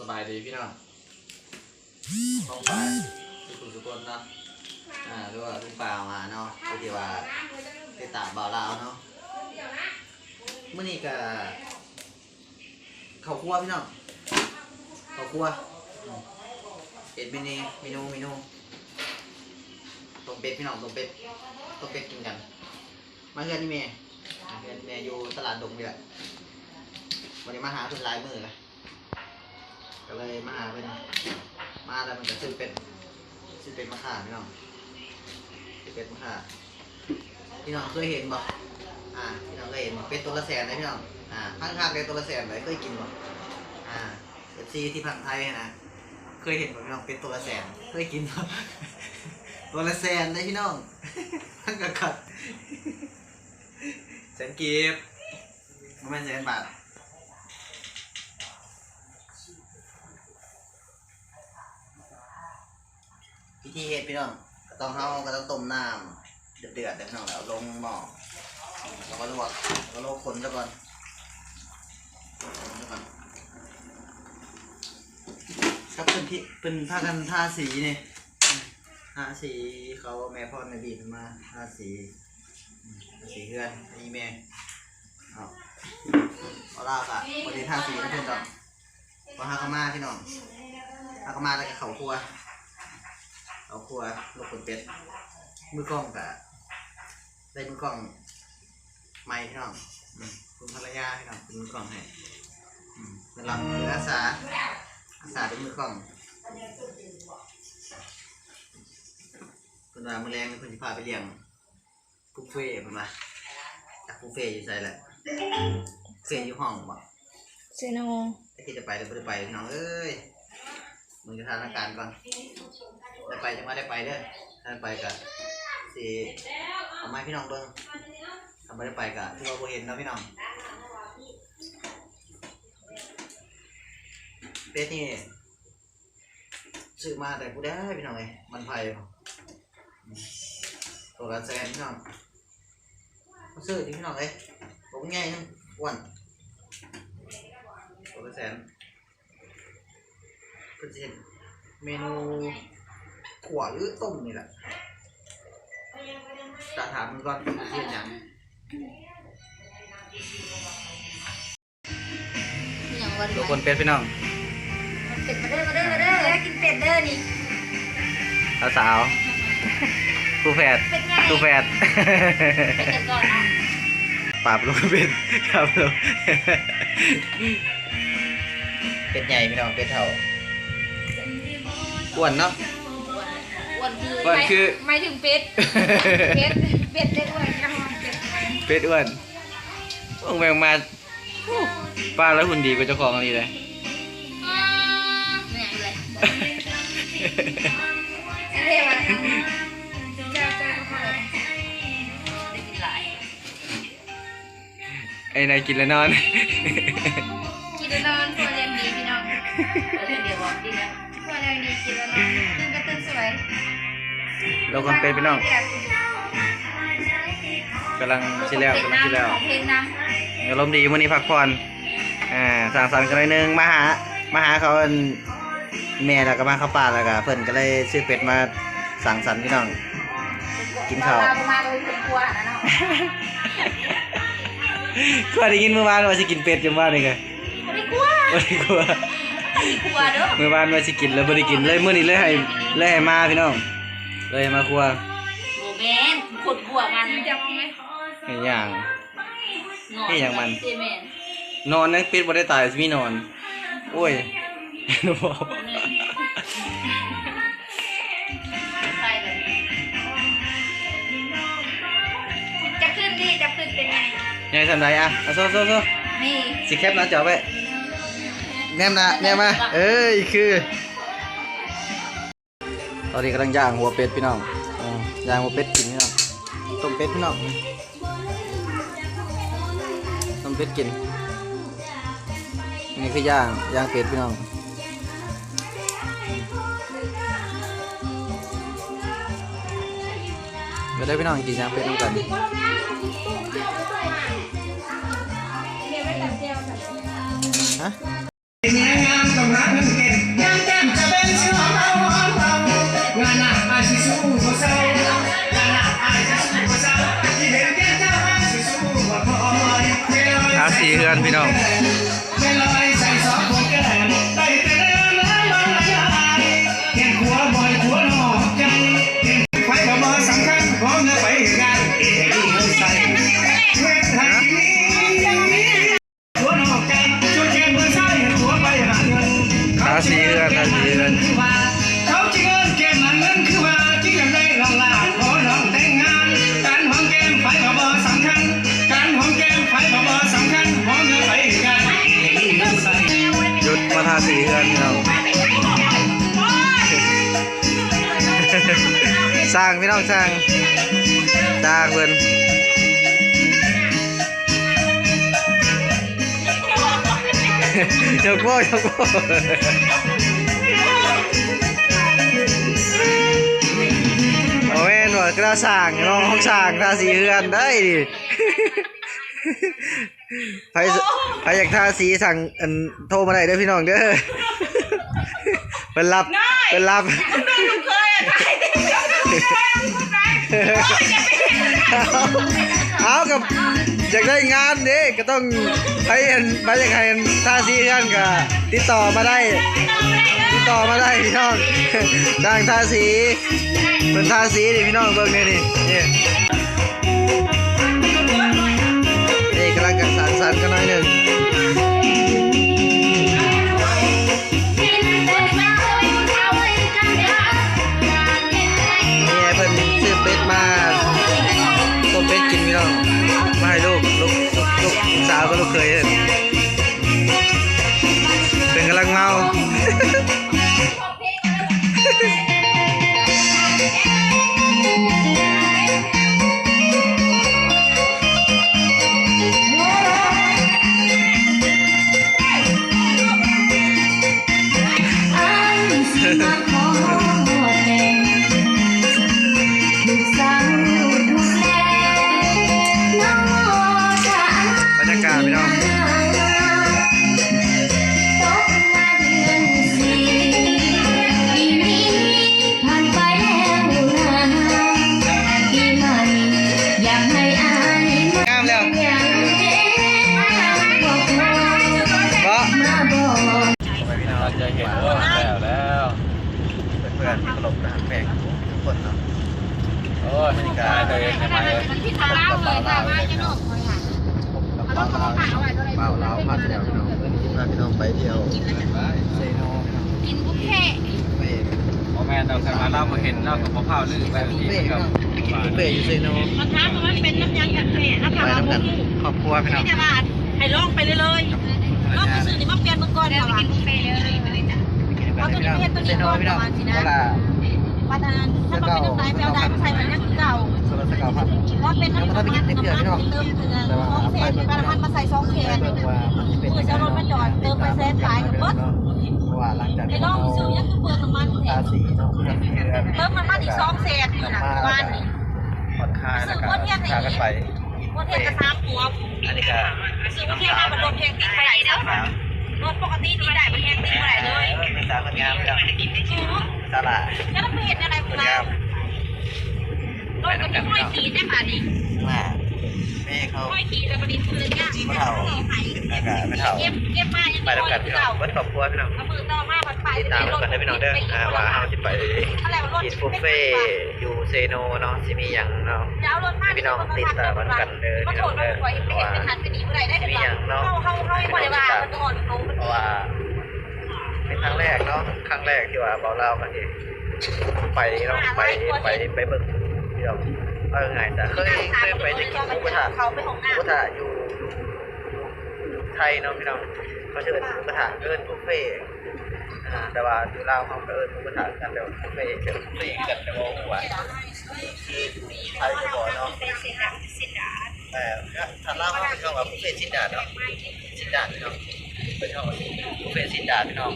สบายดีพี่น้องท้องฟ้าสุขุมสุกนเนาะอ่าหรือว่าลุงปลาเอามาเนาะก็ที่ว่าไปตากบ่าวลาวเนาะเมื่อนี้ก็ข้าวคั่วพี่น้องข้าวคั่วเป็ดเมนูเมนูเมนูต้มเป็ดพี่น้องต้มเป็ดต้มเป็ดกินกัน มาเฮือนนี่แม่มาเฮือนแม่อยู่ตลาดดงนี่แหละวันนี้มาหาเพิ่นลายมือเลย ก็เลยมาหาเพิ่นมาแล้วมันก็ซื้อเป็ดซื้อเป็ดมาขามพี่น้องซื้อเป็ดมาขามพี่น้องเคยเห็นบ่อ่าพี่น้องเคยเห็นบ่เป็ดตัวละแสนเลยพี่น้องอ่าพังคาเลยตัวละแสนเลยเคยกินบ่อ่าเอฟซีที่พังไทยนะเคยเห็นบ่พี่น้องเป็ดตัวละแสนเคยกินบ่ตัวละแสนเลยพี่น้องพังกะกัดแสนกีบมันเป็นแสนบาท พิธีเฮ็ดพี่น้องก็ต้องเฮาก็ต้องต้มน้ำเดือดๆเดือดพี่น้องแล้วลงหม้อแล้วก็ลวกแล้วก็โลกคนซะก่อนคนซะก่อนครับเป็นที่เป็นผ้ากันทาสีนี่ทาสีเขาแม่พ่อแม่บีบมาทาสีสีเพื่อนอันนี้แม่เอาเอาลากอะวันนี้ทาสีนะเพื่อนต่อพอฮากามาพี่น้องฮากามาแล้วก็เขาครัว เขาครัวลูกคนเป็ดมือกล้องกะได้มือกล้องไม่พี่น้องอืมคุณภรรยาพี่น้องเป็นมือกล้องให้อืมสำหรับคืออาสาอาสาเป็นมือกล้องคุณว่ามือแรงนี่คุณจะพาไปเลี้ยงบุฟเฟ่ต์มันมาจากบุฟเฟ่ต์อยู่ใส่แหละเฟ่ต์อยู่ห้องบ่ เซโน ไอ้ที่จะไปหรือไม่ได้ไปพี่น้องเอ้ย มึงจะทานอาการก่อน ได้ไปจังว่าได้ไปเด้อถ้าได้ไปก็สิเอาไม้พี่น้องเบิ่งถ้าไม่ได้ไปก็ที่ว่าบ่เห็นนะพี่น้องเป็ดนี่ซื้อมาแต่กูได้พี่น้องเอ้ยมันไผ่ตัวละแสนพี่น้องซื้อที่พี่น้องเอ้ยผมง่ายนึงอ้วนตัวละแสนก็จะเห็นเมนู ขวหรือต้มนี่แหละจะถามมึงก่อนเรียนอย่างอย่างวันทุกคนเป็ดพี่น้องเป็ดมาเด้อมาเด้อมาเด้อแล้วกินเป็ดเด้อนี่สาวสาวคู่แฝดเป็ดไงคู่แฝดเป็ดกันก่อนเนาะปราบลูกเป็นครับลูกเป็ดใหญ่พี่น้องเป็ดเท่าอ้วนเนาะ อ้วนคืออ้วนคือ ไม่ถึงเป็ด เป็ด เป็ดได้อ้วนนะเป็ดเป็ดอ้วนพวกแมงมาป้าแล้วหุ่นดีกว่าเจ้าของอะไรเลย เหนื่อยเลยไอ้เรื่องอะไรเจ้าเจ้าก็พอเลยได้กินหลาย ไอ้นายกินแล้วนอน กินแล้วนอนตัวเรีย เราคนเป็นพี่น้องกำลังชิแล้วกำลังชิแล้วเพลงน้อารมณ์ดีวันนี้พักผ่อนอ่าสั่งสรรค์กันหน่อยนึงมาหามาหาเขาอันแม่แล้วก็มาเข้าป่าแล้วก็เพิ่นก็เลยซื้อเป็ดมาสั่งสรรค์พี่น้องำกินข้าวประมาณเราเป็นครัวนะเนาะก็ได้ยินเมื่อวานว่าสิกินเป็ดจังว่านี่ก็ไม่ได้ครัวบ่ได้กลัวไม่ได้ครัวเด้อเมื่อวานว่าสิกินแล้วบ่ได้กินเลยมื้อนี้เลยให้เลยให้มาพี่น้อง เลยให้มาครัวโมเมนขดครัวมันจะมองไหมให้ย่างให้อย่างมัน เจแมนนอนนะเป็ดบ่ได้ตายสิมีนอน โอ้ยหนูบอกไปเลยจะขึ้นดิจะขึ้นเป็นไง ยายทำไรอะเอาโซ่โซ่โซ่นี่ สิแคปหน้าจอไว้แนมนะแนมมาเอ้ยคือ ตอนนี้กำลังย่างหัวเป็ดพี่น้องอย่างหัวเป็ดกินพี่น้อง ต้มเป็ดพี่น้อง ต้มเป็ดกินนนี้คือย่างย่างเป็ดพี่น้องเดี๋ยวได้พี่น้องกินย่างเป็ดน้ำกันฮะ Let me know. สร้างพี่น้องสร้างสร้างเพิ่นยกโบ้ยกโบ้โอ้แม่นว่ากระสร้างน้องของสร้างทาสีเรือนได้ดิใครใครอยากทาสีสั่งอันโทรมาได้เด้อพี่น้องเด้อเป็นรับเป็นรับ เอากับอยากได้งานเด้ก็ต้องไปเห็นไปอยากให้ทาซีกันก็ติดต่อมาได้ ติดต่อมาได้พี่น้องจ้างท่าสีเป็นท่าสีดิพี่น้องเบิ่งนี่นี่นี่นี่ เราจะเห็นว่าแล้วแล้วเพื่อนๆตลกนะแปลกทุกคนเนาะโอ้ยบรรยากาศเลยทำไมเลยที่ทางเล่าเลยค่ะว่าจะหนุกเลยค่ะเปล่าเราเปล่าเราพาไปแล้วพี่น้องพาพี่น้องไปเที่ยวเซโนกินบุฟเฟ่ไปพอแม่เราเคยมาเล่ามาเห็นเล่ากับพ่อเผาลือไปที่เฟ่ต์กับบุฟเฟ่ต์อยู่เซโนมันท้ามันเป็นน้ำยางกันเฟ่น้ำไปยางน้ำกันครอบครัวพี่น้องจะมาให้ลองไปเลยเลยลองไปซื้อนี่มาเปลี่ยนเมื่อก่อนเดี๋ยวกินบุฟเฟ่เลย เลยจ้ะเอาตัวนี้ไม่เห็นตัวนี้ก่อนประมาณสินะวันนั้นถ้ามันเป็นน้ำลายแปลวได้มาใส่เหมือนยังเก่าสลัดสกาวพัดว่าเป็นน้ำมันน้ำมันเติมถึงสองแสนเป็นน้ำมันมาใส่สองแสนเบิ่งว่ามันจะเป็นมือจะรถมาจอดเติมไปแสนสายกับรถเพราะว่าหลังจากไอ้ลองซื้อยังคือเปลืองน้ำมันแถทามสีเนาะทาสีเรือนเติมน้ำมันอีกสองแสนอยู่นะบ้านนี่ผ่อนคลายแล้วก็พากันไปวันเทศกระซ้ำหัวอันนี้ก็ซื้อวันเทศมาเป็นรถแพงติดไปไหนเด้อ รถปกติที่ได้เป็นแพงติดไปไหนเลยมีสาวคนงามแล้วสาระแล้วเราไปเห็นอะไรคคุณนเรางามรถก็จะค่อยขี่ได้ป่ะนี่มาแม่เขาค่อยขี่แล้วก็ดินพื้นเนี่ยไม่เท่าอากาศไม่เท่าเก็บเก็บมายังไปแล้วกันพี่น้องวัดครอบครัวพี่น้องเอามือต่อมาบัดไป ติดตามกันได้พี่น้องเด้ออ่าว่าเฮาสิไปอะไรรถกินบุฟเฟ่อยู่เซโนเนาะสิมีหยังเนาะจะเอารถมาพี่น้องติดตามกันเด้อมาพี่โถน้องดเด้มาอปล่อยไปเห็นเป็นทันเป็นนี้เมื่อไหร่ได้เดี๋ยวเราเข้าเข้าเข้าไม่พอได้ว่ามันอ่อนลงเพราะว่าเป็นครั้งแรกเนาะครั้งแรกที่ว่าเบาเล่ากันที่ไปเนาะไปไปไปเบิ่งที่เราเออไงแต่เคยเคยไปจะกินหมูกระทะเขาไปของหหน้ามูกระทะอยู่ไทยเนาะพี่น้องเขาชื่อหมูกระทะเอิญบุฟเฟ่ต์อ่า แต่ว่าอยู่ลาวเขาก็เอิญหมูกระทะกันแต่ว่าบุฟเฟ่ต์เดี๋ยวบุฟเฟ่ต์กันแต่ว่าหัวไทยก็บอกเนาะแต่ถ้าลาวเขาเป็นคำว่าบุฟเฟสินดาเนาะชิ้นดาดพี่น้องเป็นคำว่าบุฟเฟสินดาดพี่น้อง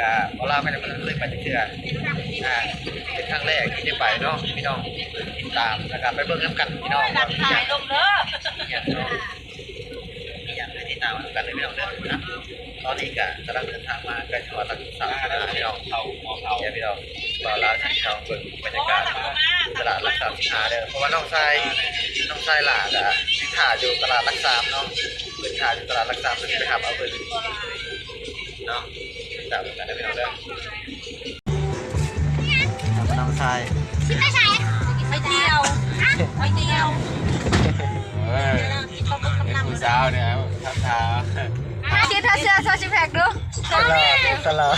ก็เราลาวไม่ได้เคยไปเชื่ออ่าเป็นครั้งแรกที่ได้ไปเนาะพี่น้องติดตามนะครับไปเบิ่งน้ำกันพี่น้องหลัว่าบมีสาอยางลงเด้ออยางเนาะอยางให้ติดตามกันเลยพี่น้องเด้อนะ ตอนนี้ก็กำลังเดินทางมาใกล้จังหวัดลักษณะพี่น้องเขามองเขาพี่น้องบ่าวลาวที่เขาเบิ่งบรรยากาศตลาดรักษาสินค้าเด้อเพราะว่าน้องชายน้องชายหลานอะสินค้าอยู่ตลาดรักษาเนาะพื้นฐานอยู่ตลาดรักษาเพิ่นไปครับเอาเพิ่นเนาะตามกันได้พี่น้องเด้อน้องชายไม่ใช่ไปเดียวไปเดียวเออเป็นผู้สาวเนี่ยทักทายมาคิด ถ้าเสื้อโซชิแพคดูตลอดตลอด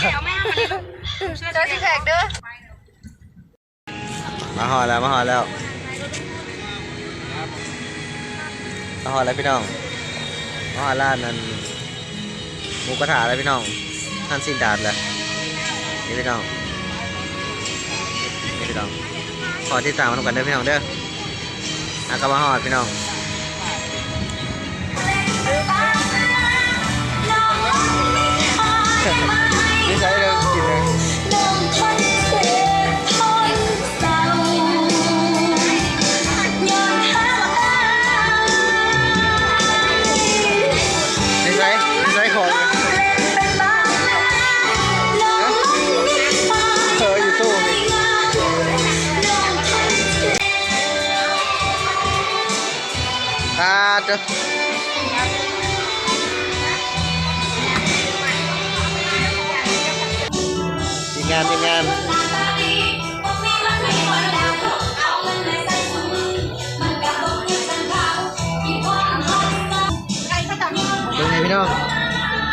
โซชิแพคดูมาหอแล้วมาหอแล้วมาหอแล้วพี่น้องมาหอร้านนั้นหมูกระทะแล้วพี่น้องท่านสินดาดแล้วนี่พี่น้องนี่พี่น้องขอที่ตามมาทำกันเด้อพี่น้องเด้ออากามาหอดพี่น้อง นี่ใช้เรื่อ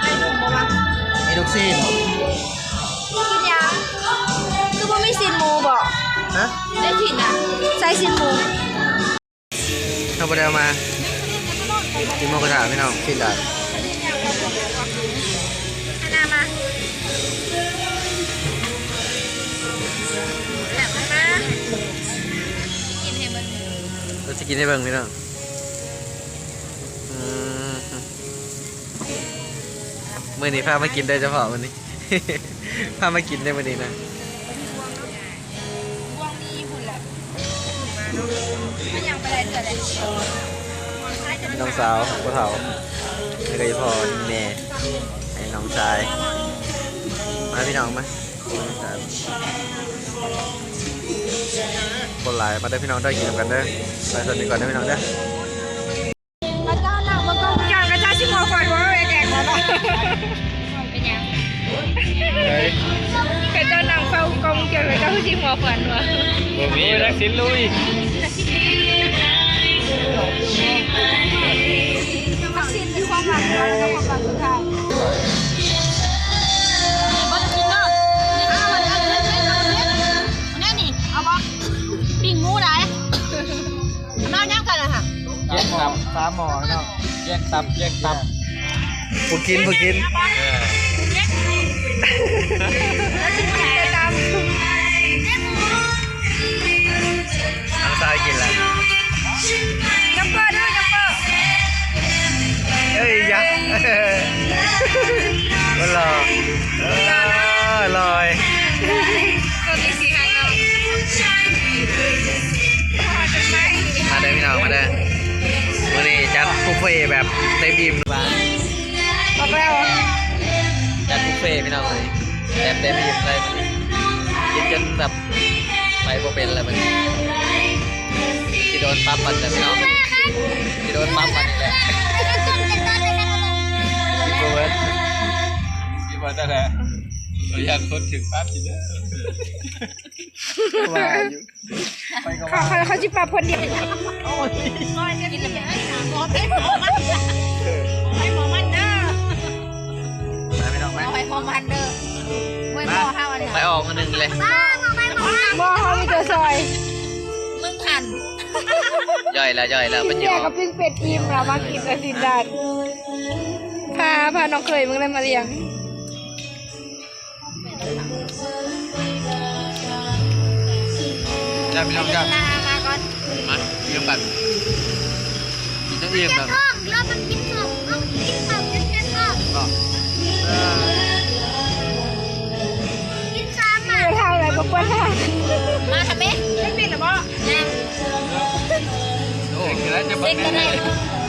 เป็นไงพี่น้องไอ้ลูกซีนกินยังคือว่าไม่สินหมูบอกฮะได้สินอะใส่สินหมูเราไปเดินมากินหมูกระทะพี่น้องสินดาดนามาแหลมมากินให้มันเราจะกินให้เบิ่งพี่น้อง มื่อนี้พามากินได้เฉพาะวันนี้ พามากินได้วันนี้นะวงนี้หุ่นแหละไม่ยังไปได้เดือดเลยน้องสาวพ่อเฒ่าแล้วก็ยายพ่อแม่ไอ้น้องชาย มาพี่น้องมาครับคนหลายมาได้อพี่น้องได้กินกันเด้อไปสวัสดีก่อนได้อพี่น้องเด้อ กระเจ้าหนังเฝ้ากองเกี่ยวกับเจ้าชิมอก่อนวะบ่มีทักษิณลุยวัคซีนคือความหวังแล้วก็ความหวังสุดท้ายบัตรกินเนาะนี่เอาเอาเล็ดเล็ดเอาเล็ดแน่นี่เอาบ่ปิ้งหมูได้มาย่างกันเลยค่ะแยกตับสามหมอเนาะแยกตับแยกตับผู้กินผู้กินเออ น้องชายกินแล้วยัมเปอร์ด้วยยัมเปอร์เอ้ยยักก็รอเออลอยตัวที่สี่ให้เนาะมาเด้อพี่น้องมาเด้อวันนี้จัดบุฟเฟ่แบบเต็มอิ่มบ้านบอกแล้วจัดบุ ฟเฟ่ต์พี่น้องเลยแบบเต็มอิ่มเลยกินจนแบบไปโบเป็นเลยมันที่โดนปั๊บมันจะพี่น้องที่โดนปั๊บมันนี่แหละพี่เบิร์ดที่ว่าแต่แหละเราอยากคนถึงปั๊บสิเด้อว่าอยู่ไปก็เขาว่าเขาเขาจิปรับคนเดียวโอ้ยกินเลยหมอเป็นหมอมัน มาพี่น้องไหมเอาให้หมอมันเด้อไม่หมอห้าวันไปออกมาหนึ่งเลยหมอเขามีตัวซอยมึงหันย่อยแล้วย่อยแล้วเป็นเดีย่ยอกับปิ้งเป็ดอิ่มเรามากินกับสินดาดพาพาน้องเคยมึงเลยมาเลี้ยงจ้าพี่น้องจ้าลามาก่อนมาเยี่ยมกันกินจนอิ่มแบบเรามันกินสองเอา บอกว่ามาทำไมไม่ปิดหรอบ่ยังโอ้เด็กแล้วจะเด็กก็ได้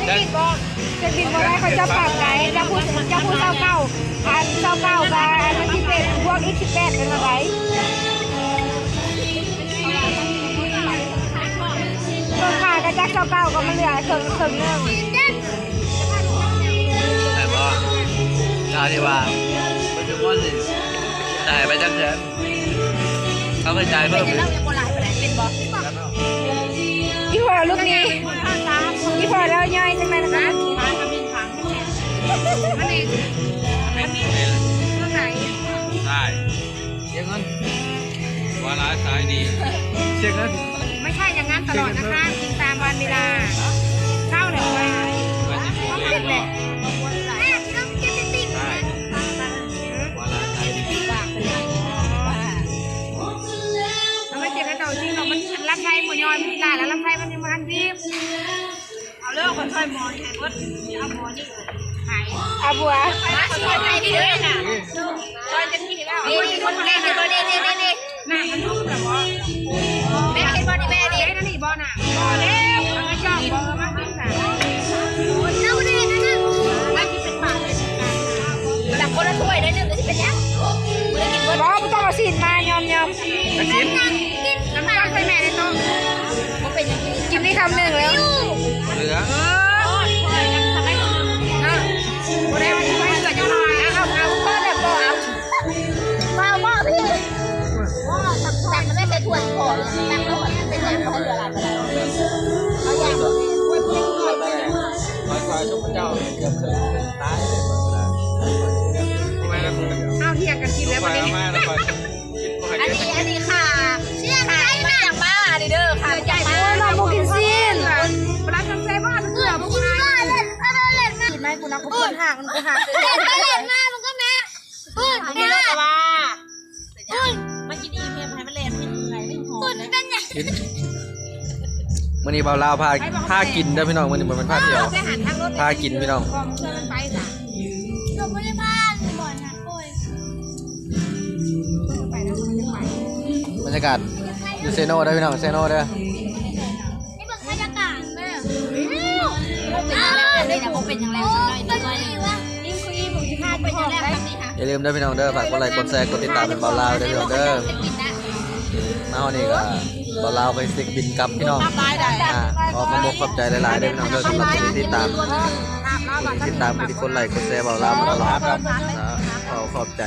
เด็กบอกเด็กบอกได้เขาจะปรับไหนจะพูดจะพูดเก้าเก้าอันเก้าเก้ากับอันที่เป็นพวกอีกสิบแปดเป็นอะไรต้นขาก็จะเก้าเก้าก็มาเหลือเคิงเคิงเนื่องาวที่ว่าปัจจุบันนี่จ่ายไปจังเดือน เขาเคยจ่ายเพิ่มเลยอีพอลูกนี้อีพอแล้วย่อยจังเลยนะคะใช่เสียเงินวาระสายดีเสียเงินไม่ใช่อย่างนั้นตลอดนะคะกินตามวันเวลาเข้าเลยไปมันจะพูดเองหรอ ยอยไม่ได้แล้วรับไทยมันยังมันรีบเอาเลิกคนช่วยหมอนี่ก็เอาหมอนี่หายอาบัวช่วยใจดีเลยน่ะช่วยเต็มที่แล้วนี่คนแรกนี่นี่นี่นี่นี่น่ะมันรู้แบบว่าแม่เห็นบอนี่แม่ดินั่นนี่บอน่ะบอแล้วมันก็ชอบบอมากที่สุดเจ้าดีนะนั่นไม่ที่เป็นปากเป็นการแต่คนละถ้วยได้หนึ่งหรือที่เป็นยังบอไม่ต้องเอาสินมายอมยอมกระชินกิน คำหนึ่งแล้วเหลือเออทำไมอะกูได้มันไม่เกิดยังไงอะเอาเอาเพิ่มแบบบอกเอามาว่าพี่ว่าแต่มันไม่ใช่ถ้วยพอแต่แล้วมันเป็นอย่างเขาเหลืออะไรเอาอย่างคอยคอยชุบเจ้าเกือบถึงตายเลยหมดเวลาทำไมล่ะเอาเที่ยงกันกินแล้วไปวันนี้เอามาแล้วก็คิดว่าอันจะนี้อันนี้ค่ะ นักกูปวดห่างมันกูห่างเล่นมาเล่นมามึงก็แม่พูดเนี่ยว่าพูดมันกินอีเมลให้มันเล่นไม่ไงไม่หอมเลยเป็นยังกินมื่อนี้เบาลาวพาพากินเด้อพี่น้องมื่อนี้มันเป็นพาเที่ยวแค่หันทางรถพากินพี่น้องกองเพื่อนมันไปจ้ะเราไม่ได้บ้านบ่อยนะโอ้ยไปแล้วมันจะไปบรรยากาศอยู่เซโนเด้อพี่น้องเซโนเด้ อย่าลืมได้พี่น้องเด้อฝากกดไลค์กดแชร์กดติดตามเป็นบาลาวด้พี่น้องเด้อมาวันนี้ก็บาลาวไปสติกบินกลับพี่น้องอ่าขอขอบคุณขอบใจหลายๆได้พี่น้องเด้อสำหรับคนที่ติดตามผู้ที่ติดตามผู้ที่กดไลค์กดแชร์บาลาวมาตลอดครับขอขอบใจ